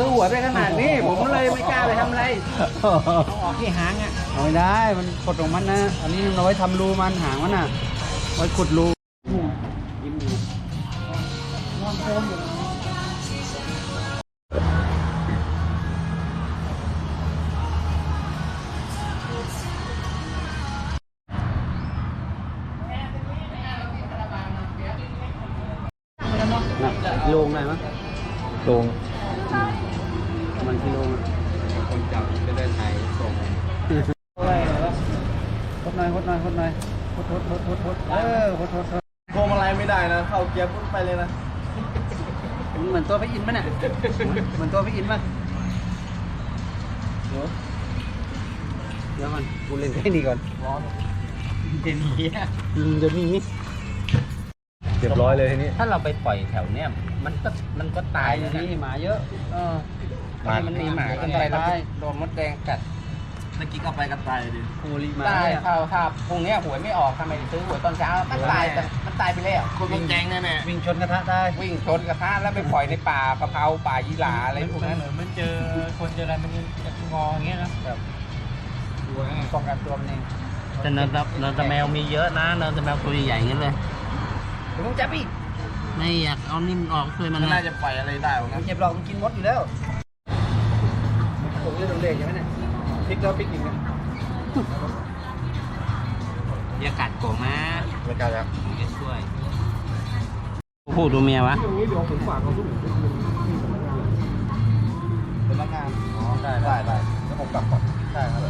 ซื้อหัวไปขนาดนี้ผมเลยไม่กล้าไปทำอะไรเอาออกที่หางอะเอาไม่ได้มันกดของมันนะ อันนี้มันเอาไว้ทำรูมันหางมันอะไว้ขุดรูยิ้มอยู่นอนโค้งอยู่นะกิโลงได้ไหมตรง ดหน่อยหดหน่อยหดหน่อยหดหดหดหดหดเออหดหดหดพวงมาลัยไม่ได้นะ เข้าเกียร์ปุ๊บไปเลยนะ เหมือนตัวไปอินมั้ยเนี่ยเหมือนตัวไปอินมั้ยเดี๋ยวเดี๋ยวมันกูเล่นแค่นี้ก่อนร้อนเดี๋ยวนี้อะมเดี๋ยวนี้เรียบร้อยเลยทีนี้ ถ้าเราไปปล่อยแถวเนี้ยมันก็มันก็ตายนะนี่หมาเยอะ เออหมามันมีหมากันไปแล้วโดนมดแดงกัด เมื่อกี้ก็ไปกันตายดิโคลีหมาตายเนี่ย ถ้าถ้าพรุ่งเนี้ยหวยไม่ออกทำไมซื้อหวยตอนเช้า มันตายแต่มันตายไปแล้วคนมันแจงแน่แน่วิ่งชนกระทะได้วิ่งชนกระทะแล้วไปปล่อยในป่ากะเพราป่ายีหลาอะไรพวกนั้นมันเจอคนเจออะไรมันจะงออย่างเงี้ยนะป้องกันตัวมันเองแต่เนินตะเนินตะแมวมีเยอะนะเนินตะแมวตัวใหญ่ๆอย่างเงี้ยเลย เดี๋ยวมึงจับอีกไม่อยากเอานิ่มออกช่วยมันมันนะน่าจะปล่อยอะไรได้วะมังั้นนเจ็บหรอกมันกินมดอยู่แล้วผมจะโดนเด็กใช่ไหมเนี่ย พลิกแล้วพลิกอีกนะอย่ากัดโกงนะไม่กล้าแล้วจะช่วยผู้ตัวเมียวะเป็นพนักงานอ๋อได้ได้ได้แล้วผมกลับก่อนได้ครับ